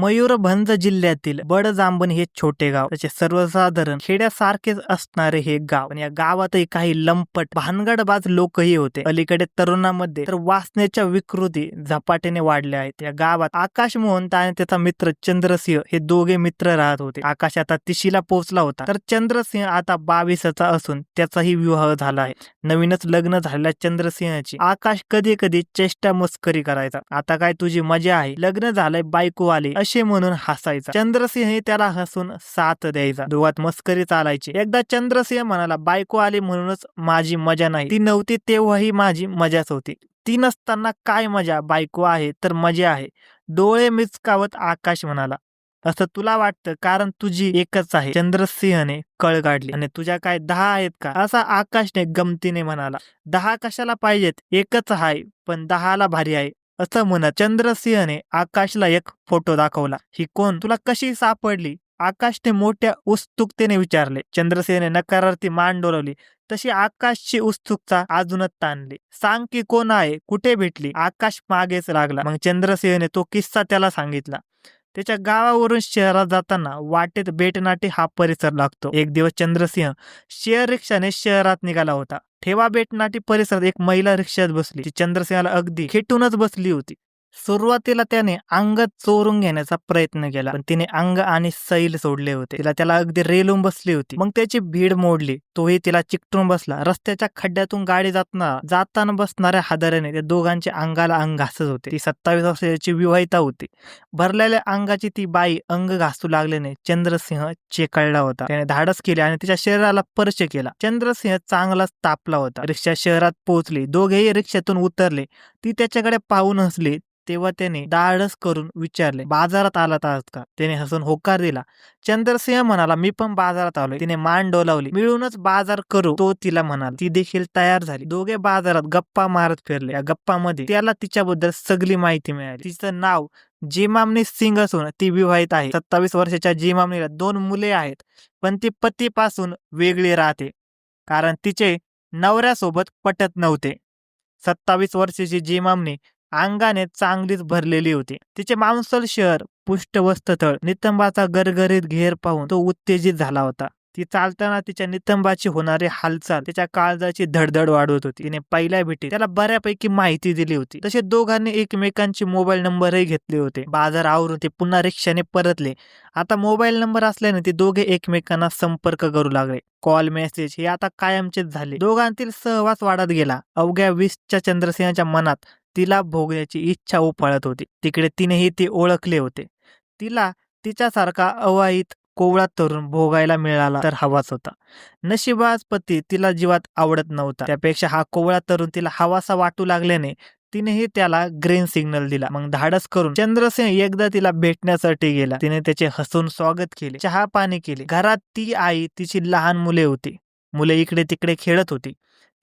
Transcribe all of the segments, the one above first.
मयूरभंज जिल्ह्यातील बडजांबन हे छोटे गाव. त्याचे सर्वसाधारण खेड्यासारखेच असणारे हे गाव. आणि या गावातही काही लंपट भानगडबाज लोकही होते. अलीकडे तरुणामध्ये तर वासनेच्या विकृती झपाट्याने वाढल्या आहेत. या गावात आकाश मोहंत आणि त्याचा मित्र चंद्रसिंह हे दोघे मित्र राहत होते. आकाश आता तिशीला पोहोचला होता. तर चंद्रसिंह आता बावीसचा असून त्याचाही विवाह झाला आहे. नवीनच लग्न झालेल्या चंद्रसिंहची आकाश कधी कधी चेष्टा मस्करी करायचा. आता काय तुझी मजा आहे? लग्न झालंय बायको आली. असे म्हणून हसायचा. चंद्रसिंह त्याला हसून साथ द्यायचा. दोघात मस्करी चालायची. एकदा चंद्रसिंह म्हणाला बायको आली म्हणूनच माझी मजा नाही. ती नव्हती तेव्हाही माझी मजाच होती. ती नसताना काय मजा? बायको आहे तर मजा आहे. डोळे मिचकावत आकाश म्हणाला असं तुला वाटतं? कारण तुझी एकच आहे. चंद्रसिंहने कळ काढली आणि तुझ्या काय दहा आहेत का? असा आकाशने गमतीने म्हणाला दहा कशाला पाहिजेत? एकच आहे पण दहाला भारी आहे. असं म्हणत चंद्रसिंहने आकाशला एक फोटो दाखवला. ही कोण? तुला कशी सापडली? आकाशने मोठ्या उत्सुकतेने विचारले. चंद्रसेने नकारार्थी मान डोलवली. तशी आकाशची उत्सुकता अजूनच ताणली. सांग की कोण आहे? कुठे भेटली? आकाश मागेच लागला. मग चंद्रसेने तो किस्सा त्याला सांगितला. त्याच्या गावावरून शहरात जाताना वाटेत बेटनाटी हा परिसर लागतो. एक दिवस चंद्रसिंह शेअर रिक्षाने शहरात निघाला होता. ठेवा बेटनाटी परिसरात एक महिला रिक्षात बसली. ती चंद्रसिंहाला अगदी खेटूनच बसली होती. सुरुवातीला त्याने अंग चोरून घेण्याचा प्रयत्न केला. पण तिने अंग आणि सैल सोडले होते. तिला त्याला अगदी रेलून बसली होती. मग त्याची भीड मोडली. तोही तिला चिकटून बसला. रस्त्याच्या खड्ड्यातून गाडी जातना जाताना बसणाऱ्या हादऱ्याने त्या दोघांच्या अंगाला अंग घासत होते. ती सत्तावीस वर्षाची विवाहिता होती. भरलेल्या अंगाची ती बाई अंग घासू लागल्याने चंद्रसिंह चेकळला होता. त्याने धाडस केले आणि तिच्या शरीराला स्पर्श केला. चंद्रसिंह चांगलाच तापला होता. रिक्षा शहरात पोहोचली. दोघेही रिक्षातून उतरले. ती त्याच्याकडे पाहून हसली तेव्हा त्याने दाळस करून विचारले बाजारात आला आहात का? त्याने हसून होकार दिला. चंद्रसिंह म्हणाला मी पण बाजारात आलोय. तिने मान डोलावली. मिळूनच बाजार करू तो तिला म्हणाला. ती देखील तयार झाली. दोघे बाजारात गप्पा मारत फिरले. या गप्पामध्ये त्याला तिच्याबद्दल सगळी माहिती मिळाली. तिचं नाव जिमामनी सिंग असून ती विवाहित आहे. सत्तावीस वर्षाच्या जिमामनीला दोन मुले आहेत पण ती पतीपासून वेगळी राहते कारण तिचे नवऱ्यासोबत पटत नव्हते. सत्तावीस वर्षाची जी मामणी अंगाने चांगलीच भरलेली होती. तिचे मांसल शहर पुष्टवस्तथळ नितंबाचा गरगरीत घेर पाहून तो उत्तेजित झाला होता. ती चालताना तिच्या नितंबाची होणारी हालचाल तिच्या काळजाची धडधड वाढवत होती. तिने पहिल्या भेटी त्याला बऱ्यापैकी माहिती दिली होती. तसे दोघांनी एकमेकांचे मोबाईल नंबरही घेतले होते. बाजार आवरून ते पुन्हा रिक्षाने परतले. आता मोबाईल नंबर असल्याने ते दोघे एकमेकांना संपर्क करू लागले. कॉल मेसेज हे आता कायमचेच झाले. दोघांतील सहवास वाढत गेला. अवघ्या वीसच्या चंद्रसेनाच्या मनात तिला भोगण्याची इच्छा उफाळत होती. तिकडे तिनेही ते ओळखले होते. तिला तिच्यासारखा अवाहित कोवळा तरुण भोगायला मिळाला तर हवाच होता. नशिबाज पती तिला जीवात आवडत नव्हता. त्यापेक्षा हा कोवळा तरुण तिला हवासा वाटू लागल्याने तिनेही त्याला ग्रीन सिग्नल दिला. मग धाडस करून चंद्रसेन एकदा तिला भेटण्यासाठी गेला. तिने त्याचे हसून स्वागत केले. चहा पाणी केले. घरात ती आई तिची लहान मुले होती. मुले इकडे तिकडे खेळत होती.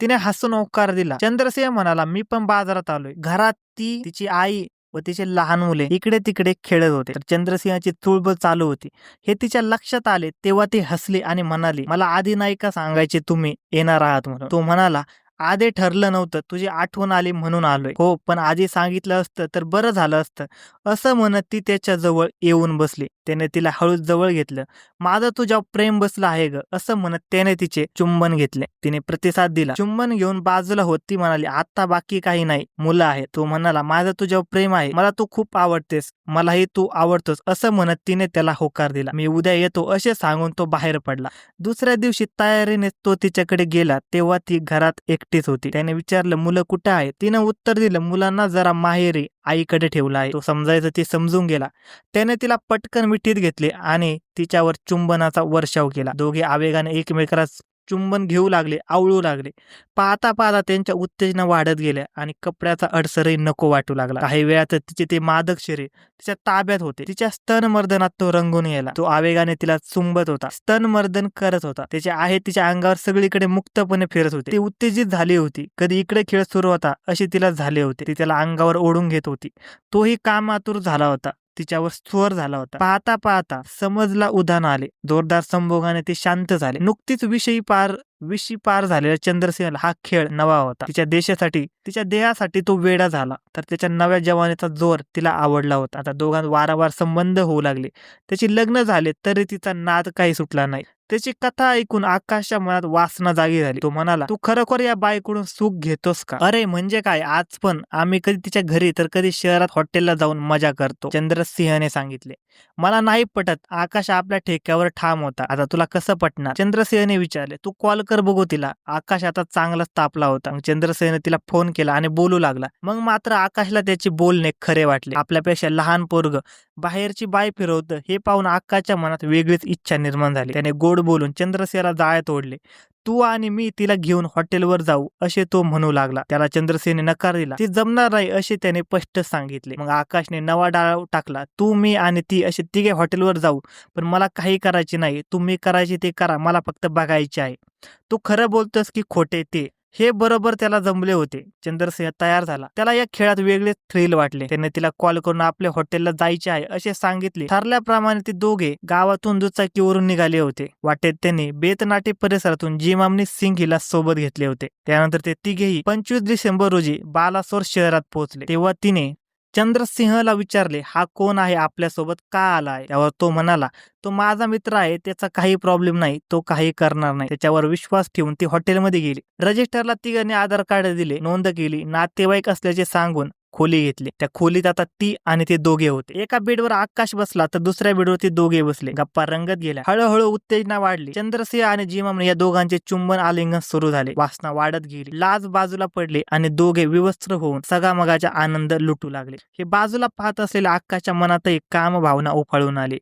तिने हसून होकार दिला. चंद्रसिंह म्हणाला मी पण बाजारात आलोय. घरात ती तिची आई व तिचे लहान मुले इकडे तिकडे खेळत होते. तर चंद्रसिंहाची तुळबळ चालू होती. हे तिच्या लक्षात आले तेव्हा ती हसली आणि म्हणाली मला आधी नाही का सांगायचे तुम्ही येणार आहात म्हणून? तो म्हणाला आधी ठरलं नव्हतं. तुझी आठवण आली म्हणून आलोय. हो पण आधी सांगितलं असतं तर बरं झालं असतं. असं म्हणत ती त्याच्याजवळ येऊन बसली. त्याने तिला हळूच जवळ घेतलं. माझं तुझ्या प्रेम बसलं आहे ग असं म्हणत त्याने तिचे चुंबन घेतले. तिने प्रतिसाद दिला. चुंबन घेऊन बाजूला होत ती म्हणाली आता बाकी काही नाही मुलं आहे तो म्हणाला माझं तुझ्यावर प्रेम आहे मला तू खूप आवडतेस मलाही तू आवडतोस असं म्हणत तिने त्याला होकार दिला. मी उद्या येतो असे सांगून तो बाहेर पडला. दुसऱ्या दिवशी तयारीने तो तिच्याकडे गेला तेव्हा ती घरात एकटीच होती. त्याने विचारलं मुलं कुठं आहे तिनं उत्तर दिलं मुलांना जरा माहेरी आईकडे ठेवला आहे तो समजायचं ते समजून गेला. त्याने तिला पटकन मिठीत घेतले आणि तिच्यावर चुंबनाचा वर्षाव केला. दोघे आवेगाने एकमेकाला चुंबन घेऊ लागले आवळू लागले. पाहता पाहता त्यांच्या उत्तेजना वाढत गेल्या आणि कपड्याचा अडसरही नको वाटू लागला. काही वेळात तिचे ते मादक शरीर तिच्या ताब्यात होते. तिच्या स्तनमर्दनात तो रंगून गेला. तो आवेगाने तिला चुंबत होता. स्तनमर्दन करत होता. त्याचे आहे तिच्या अंगावर सगळीकडे मुक्तपणे फिरत होते. ती उत्तेजित झाली होती. कधी इकडे खेळ सुरू होता अशी तिला झाले होते. ती त्याला अंगावर ओढून घेत होती. तोही कामातूर झाला होता. तिच्यावर स्वर झाला होता. पाहता पाहता समजला उधाण आले. जोरदार संभोगाने ते शांत झाले. नुकतीच विषयी पार विषयी पार झालेल्या चंद्रसेनला हा खेळ नवा होता. तिच्या देशासाठी तिच्या देहासाठी तो वेडा झाला. तर त्याच्या नव्या जवानीचा जोर तिला आवडला होता. आता दोघांत वारंवार संबंध होऊ लागले. त्याची लग्न झाले तरी तिचा नाद काही सुटला नाही. त्याची कथा ऐकून आकाशच्या मनात वासना जागी झाली. तो म्हणाला तू खरोखर या बाईकडून सुख घेतोस का? अरे म्हणजे काय? आज पण आम्ही कधी तिच्या घरी तर कधी शहरात हॉटेलला जाऊन मजा करतो चंद्रसिंहने सांगितले. मला नाही पटत. आकाश आपल्या ठेक्यावर ठाम होता. आता तुला कसं पटणार? चंद्रसिंहने विचारले. तू कॉल कर बघू तिला. आकाश आता चांगलाच तापला होता. मग तिला फोन केला आणि बोलू लागला. मग मात्र आकाशला त्याचे बोलणे खरे वाटले. आपल्यापेक्षा लहान पोरग बाहेरची बाय फिरवतं हे पाहून अक्काच्या मनात वेगळीच इच्छा निर्माण झाली. त्याने गोड बोलून चंद्रसेला जाळ्यात तोडले तू आणि मी तिला घेऊन हॉटेलवर जाऊ असे तो म्हणू लागला. त्याला चंद्रसेने नकार दिला. ती जमणार नाही असे त्याने स्पष्ट सांगितले. मग आकाशने नवा डाळ टाकला. तू मी आणि ती असे तिघे हॉटेलवर जाऊ पण मला काही करायचे नाही. तुम्ही करायचे ते करा. मला फक्त बघायचे आहे. तू खरं बोलतोस की खोटे ते? हे बरोबर त्याला जमले होते. चंद्रसिंह तयार झाला. त्याला या खेळात वेगळे थ्रिल वाटले. त्याने तिला कॉल करून आपल्या हॉटेलला जायचे आहे असे सांगितले. ठरल्याप्रमाणे ते दोघे गावातून दुचाकीवरून निघाले होते. वाटेत त्यांनी बेतनाटे परिसरातून जिमामनी सिंग हिला सोबत घेतले होते. त्यानंतर ते तिघेही पंचवीस डिसेंबर रोजी बालासोर शहरात पोहोचले. तेव्हा तिने चंद्रसिंहला विचारले हा कोण आहे आपल्यासोबत? का आला आहे त्यावर तो म्हणाला तो माझा मित्र आहे त्याचा काही प्रॉब्लेम नाही तो काही करणार नाही. त्याच्यावर विश्वास ठेवून ती हॉटेलमध्ये गेली. रजिस्टरला तिघांनी आधार कार्ड दिले नोंद केली नातेवाईक असल्याचे सांगून खोली घेतली. त्या खोलीत आता ती आणि ते दोघे होते. एका बेडवर आकाश बसला तर दुसऱ्या बेडवर ते दोघे बसले. गप्पा रंगत गेल्या. हळूहळू उत्तेजना वाढली. चंद्रसिंह आणि जिमामने या दोघांचे चुंबन आलिंगन सुरू झाले. वासना वाढत गेली. लाज बाजूला पडले आणि दोघे विवस्त्र होऊन सगामगाचा आनंद लुटू लागले. हे बाजूला पाहत असलेल्या आकाशच्या मनातही काम भावना उफाळून आली.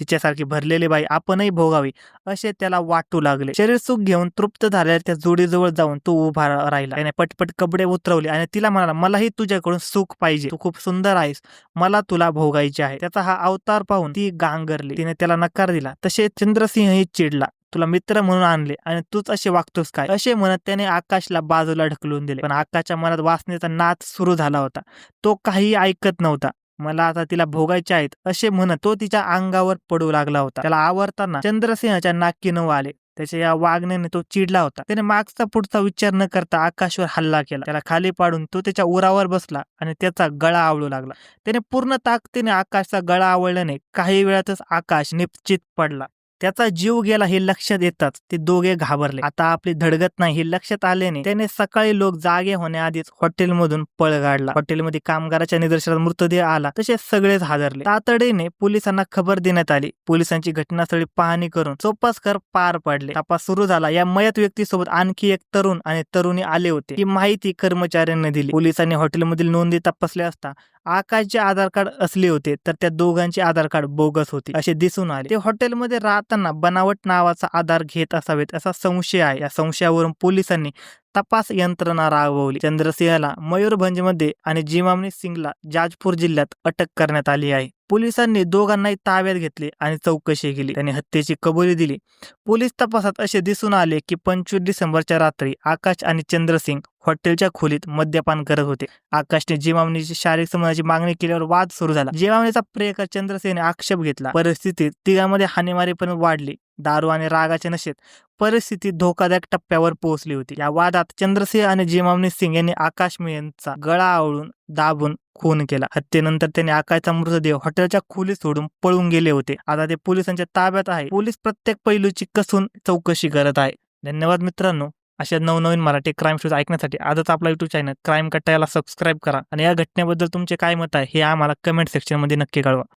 तिच्यासारखी भरलेली बाई आपणही भोगावी असे त्याला वाटू लागले. शरीर सुख घेऊन तृप्त झालेल्या त्या जोडीजवळ जाऊन तो उभा राहिला. त्याने पटपट कपडे उतरवले आणि तिला म्हणाला मलाही तुझ्याकडून सुख पाहिजे. तू खूप सुंदर आहेस. मला तुला भोगायचे आहे. त्याचा हा अवतार पाहून ती गांगरली. तिने त्याला नकार दिला. तसे चंद्रसिंहही चिडला. तुला मित्र म्हणून आणले आणि तूच असे वागतोस काय? असे म्हणत त्याने आकाशला बाजूला ढकलून दिले. पण आकाशच्या मनात वासनेचा नाच सुरू झाला होता. तो काही ऐकत नव्हता. मला आता तिला भोगायचे आहेत असे म्हणत तो तिच्या अंगावर पडू लागला होता. त्याला आवरताना चंद्रसिंहाच्या नाकी न आले त्याच्या या वागण्याने तो चिडला होता. त्याने मागचा पुढचा विचार न करता आकाशवर हल्ला केला. त्याला खाली पाडून तो त्याच्या उरावर बसला आणि त्याचा गळा आवळू लागला. त्याने पूर्ण ताकदीने आकाशचा गळा आवळल्याने काही वेळातच आकाश निश्चित पडला. त्याचा जीव गेला हे लक्षात येताच ते दोघे घाबरले. आता आपली धडगत नाही हे लक्षात आल्याने त्याने सकाळी लोक जागे होण्याआधीच हॉटेलमधून पळ काढला हॉटेलमध्ये कामगाराच्या निदर्शनात मृतदेह आला. तसे सगळेच हादरले. तातडीने पोलिसांना खबर देण्यात आली. पोलिसांची घटनास्थळी पाहणी करून चौपासकर पार पडले. तपास सुरू झाला. या मयत व्यक्तीसोबत आणखी एक तरुण आणि तरुणी आले होते. ही माहिती कर्मचाऱ्यांनी दिली. पोलिसांनी हॉटेलमधील नोंदी तपासल्या असता आकाशचे आधार कार्ड असले होते तर त्या दोघांचे आधार कार्ड बोगस होते असे दिसून आले. ते हॉटेलमध्ये राहताना बनावट नावाचा आधार घेत असावेत असा संशय आहे. या संशयावरून पोलिसांनी तपास यंत्रणा राबवली. चंद्रसिंहला मयूरभंजमध्ये आणि जिमामणी सिंगला जाजपूर जिल्ह्यात अटक करण्यात आली आहे. पोलिसांनी दोघांनाही ताब्यात घेतले आणि चौकशी केली. त्यांनी हत्येची कबुली दिली. पोलीस तपासात असे दिसून आले की पंचवीस डिसेंबरच्या रात्री आकाश आणि चंद्रसिंग हॉटेलच्या खोलीत मद्यपान करत होते. आकाशने जिमामणीची शारीरिक संबंधाची मागणी केल्यावर वाद सुरू झाला. जिमामणीचा प्रियकर चंद्रसेने आक्षेप घेतला. परिस्थितीत तिघांमध्ये हानेमारी पण वाढली. दारू आणि रागाच्या नशेत परिस्थिती धोकादायक टप्प्यावर पोहोचली होती. या वादात चंद्रसिंह आणि जिमावनी सिंग यांनी आकाश मेहनचा गळा आवळून दाबून खून केला. हत्येनंतर त्यांनी आकाशचा मृतदेह हॉटेलच्या खोलीत सोडून पळून गेले होते. आता ते पोलिसांच्या ताब्यात आहे. पोलीस प्रत्येक पैलूची कसून चौकशी करत आहे. धन्यवाद मित्रांनो. अशा नवनवीन मराठी क्राईम शोज ऐकण्यासाठी आजच आपला युट्यूब चॅनल क्राईम कट्टा याला सबस्क्राईब करा. आणि या घटनेबद्दल तुमचे काय मत आहे हे आम्हाला कमेंट सेक्शनमध्ये नक्की कळवा.